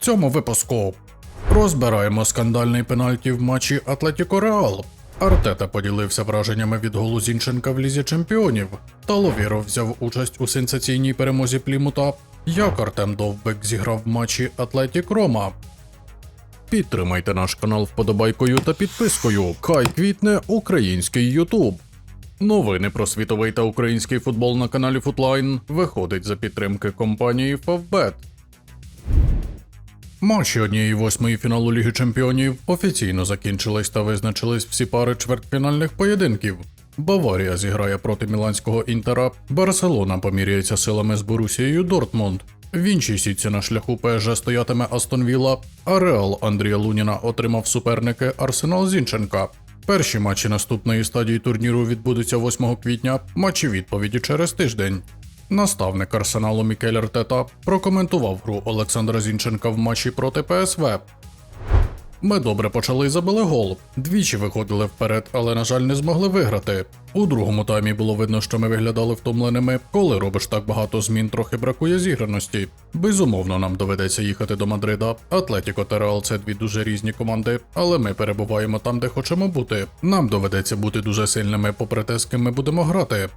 цьому випуску. Розбираємо скандальний пенальті в матчі Атлетіко Реал. Артета поділився враженнями від голу Зінченка в лізі чемпіонів. Та Ловіров взяв участь у сенсаційній перемозі Плімута. Як Артем Довбек зіграв в матчі Атлетік Рома. Підтримайте наш канал вподобайкою та підпискою. Хай квітне український Ютуб. Новини про світовий та український футбол на каналі Футлайн виходить за підтримки компанії Favbet. Матчі однієї восьмої фіналу Ліги Чемпіонів офіційно закінчились та визначились всі пари чвертьфінальних поєдинків. Баварія зіграє проти міланського інтера, Барселона поміряється силами з Борусією Дортмунд. В іншій сітці на шляху ПСЖ стоятиме Астон Вілла, а Реал Андрія Луніна отримав суперники Арсенал Зінченка. Перші матчі наступної стадії турніру відбудуться 8 квітня, матчі відповіді через тиждень. Наставник арсеналу Мікель Артета прокоментував гру Олександра Зінченка в матчі проти ПСВ. Ми добре почали і забили гол. Двічі виходили вперед, але, на жаль, не змогли виграти. У другому таймі було видно, що ми виглядали втомленими. Коли робиш так багато змін, трохи бракує зіграності. Безумовно, нам доведеться їхати до Мадрида. Атлетіко та Реал це дві дуже різні команди, але ми перебуваємо там, де хочемо бути. Нам доведеться бути дуже сильними, попри те, з ким ми будемо грати.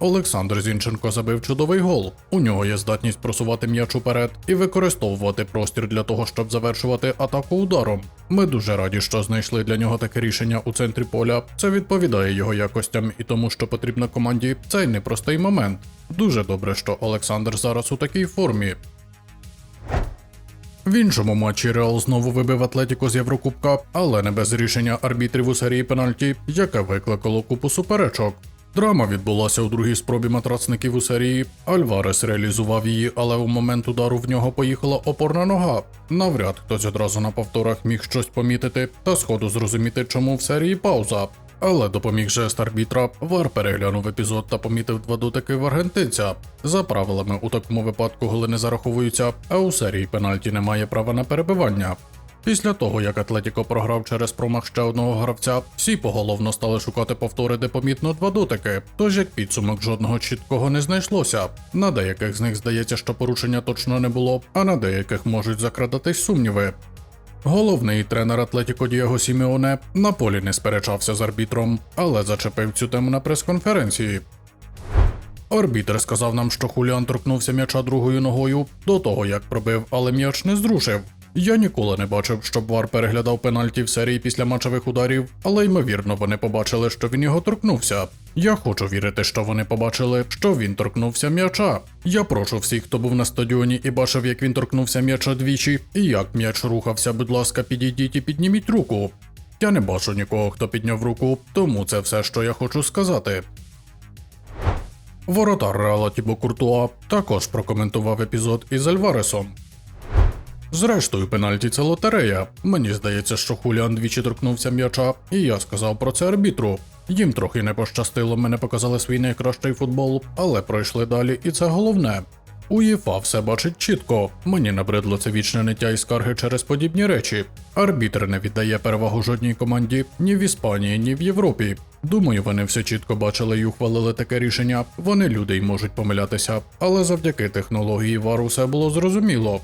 Олександр Зінченко забив чудовий гол. У нього є здатність просувати м'яч уперед і використовувати простір для того, щоб завершувати атаку ударом. Ми дуже раді, що знайшли для нього таке рішення у центрі поля. Це відповідає його якостям і тому, що потрібно команді цей непростий момент. Дуже добре, що Олександр зараз у такій формі. В іншому матчі Реал знову вибив Атлетіко з Єврокубка, але не без рішення арбітрів у серії пенальті, яке викликало купу суперечок. Драма відбулася у другій спробі матрацників у серії. Альварес реалізував її, але у момент удару в нього поїхала опорна нога. Навряд хтось одразу на повторах міг щось помітити та сходу зрозуміти, чому в серії пауза. Але допоміг жест арбітра. Вар переглянув епізод та помітив два дотики в аргентинця. За правилами у такому випадку голи не зараховуються, а у серії пенальті немає права на перебивання. Після того, як Атлетіко програв через промах ще одного гравця, всі поголовно стали шукати повтори, де помітно два дотики. Тож як підсумок жодного чіткого не знайшлося. На деяких з них здається, що порушення точно не було, а на деяких можуть закрадатись сумніви. Головний тренер Атлетіко Дієго Сімеоне на полі не сперечався з арбітром, але зачепив цю тему на прес-конференції. Арбітр сказав нам, що Хуліан торкнувся м'яча другою ногою до того, як пробив, але м'яч не зрушив. Я ніколи не бачив, щоб Вар переглядав пенальті в серії після матчевих ударів, але ймовірно вони побачили, що він його торкнувся. Я хочу вірити, що вони побачили, що він торкнувся м'яча. Я прошу всіх, хто був на стадіоні і бачив, як він торкнувся м'яча двічі, і як м'яч рухався, будь ласка, підійдіть і підніміть руку. Я не бачу нікого, хто підняв руку, тому це все, що я хочу сказати. Воротар Реала Тібо Куртуа також прокоментував епізод із Альваресом. Зрештою, пенальті це лотерея. Мені здається, що Хуліан двічі торкнувся м'яча, і я сказав про це арбітру. Їм трохи не пощастило, мене показали свій найкращий футбол, але пройшли далі, і це головне. УЄФА все бачить чітко. Мені набридло це вічне ниття і скарги через подібні речі. Арбітр не віддає перевагу жодній команді ні в Іспанії, ні в Європі. Думаю, вони все чітко бачили і ухвалили таке рішення. Вони люди й можуть помилятися, але завдяки технології ВАР усе було зрозуміло.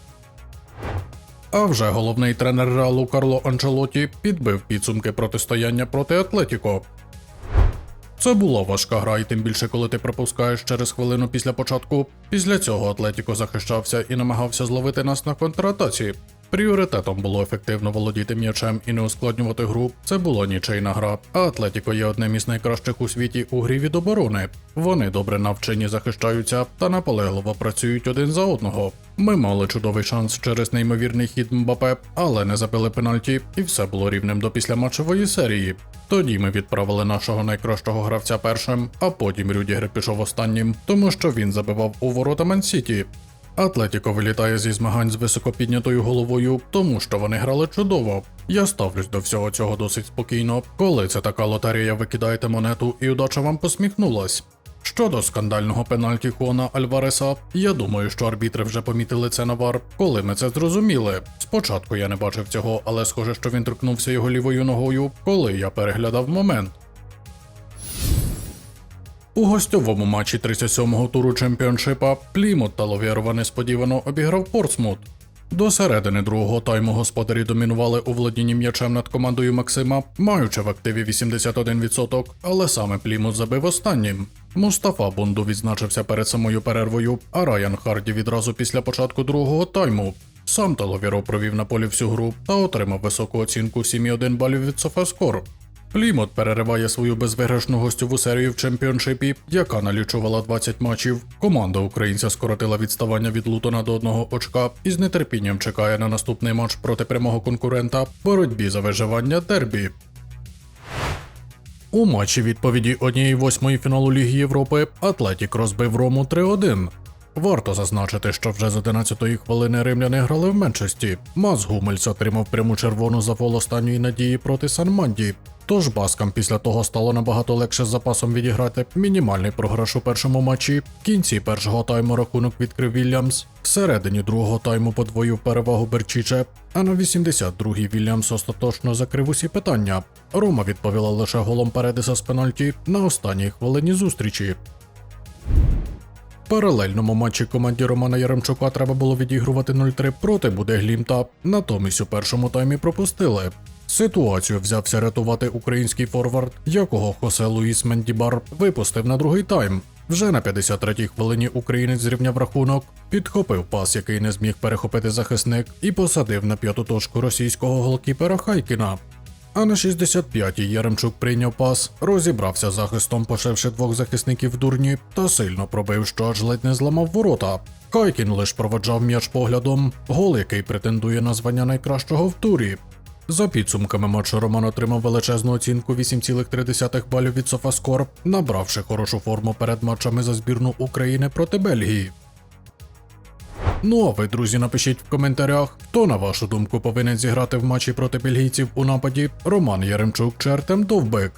А вже головний тренер Реалу Карло Анчелоті підбив підсумки протистояння проти Атлетіко. Це була важка гра, і тим більше, коли ти пропускаєш через хвилину після початку. Після цього Атлетіко захищався і намагався зловити нас на контратаці. Пріоритетом було ефективно володіти м'ячем і не ускладнювати гру. Це була нічийна гра. А Атлетіко є одним із найкращих у світі у грі від оборони. Вони добре навчені захищаються та наполегливо працюють один за одного. Ми мали чудовий шанс через неймовірний хід Мбапе, але не забили пенальті, і все було рівнем до післяматчевої серії. Тоді ми відправили нашого найкращого гравця першим, а потім Рюдігер пішов останнім, тому що він забивав у ворота Мансіті. Атлетіко вилітає зі змагань з високо піднятою головою, тому що вони грали чудово. Я ставлюсь до всього цього досить спокійно. Коли це така лотерея, ви кидаєте монету і удача вам посміхнулась. Щодо скандального пенальті Хуана Альвареса, я думаю, що арбітри вже помітили це на вар, коли ми це зрозуміли. Спочатку я не бачив цього, але схоже, що він торкнувся його лівою ногою, коли я переглядав момент. У гостьовому матчі 37-го туру чемпіоншипа Плімут та Ловєрова несподівано обіграв Портсмут. До середини другого тайму господарі домінували у володінні м'ячем над командою Максима, маючи в активі 81%, але саме Плімут забив останнім. Мустафа Бонду відзначився перед самою перервою, а Райан Харді відразу після початку другого тайму. Сам Таловіро провів на полі всю гру та отримав високу оцінку 7,1 балів від Софаскор. Плімот перериває свою безвиграшну гостьову серію в чемпіоншипі, яка налічувала 20 матчів. Команда українця скоротила відставання від Лутона до одного очка і з нетерпінням чекає на наступний матч проти прямого конкурента в боротьбі за виживання дербі. У матчі відповіді однієї восьмої фіналу Ліги Європи Атлетік розбив Рому 3-1. Варто зазначити, що вже з 11-ї хвилини римляни грали в меншості. Мас Гумельс отримав пряму червону за фол останньої надії проти Санманді. Тож баскам після того стало набагато легше з запасом відіграти мінімальний програш у першому матчі. В кінці першого тайму рахунок відкрив Вільямс. Всередині другого тайму подвоїв перевагу Берчіче, а на 82-й Вільямс остаточно закрив усі питання. Рома відповіла лише голом Передиса з пенальті на останній хвилині зустрічі. Паралельному матчі команді Романа Яремчука треба було відігрувати 0-3 проти Будеглімта, натомість у першому таймі пропустили. Ситуацію взявся рятувати український форвард, якого Хосе Луїс Мендібар випустив на другий тайм. Вже на 53-й хвилині українець зрівняв рахунок, підхопив пас, який не зміг перехопити захисник, і посадив на п'яту точку російського голкіпера Хайкіна. А на 65-й Яремчук прийняв пас, розібрався захистом, пошивши двох захисників в дурні, та сильно пробив, що аж ледь не зламав ворота. Хайкін лиш проводжав м'яч поглядом, гол, який претендує на звання найкращого в турі. За підсумками матчу Роман отримав величезну оцінку 8,3 балів від Софаскор, набравши хорошу форму перед матчами за збірну України проти Бельгії. Ну а ви, друзі, напишіть в коментарях, хто на вашу думку повинен зіграти в матчі проти бельгійців у нападі Роман Яремчук чи Артем Довбик.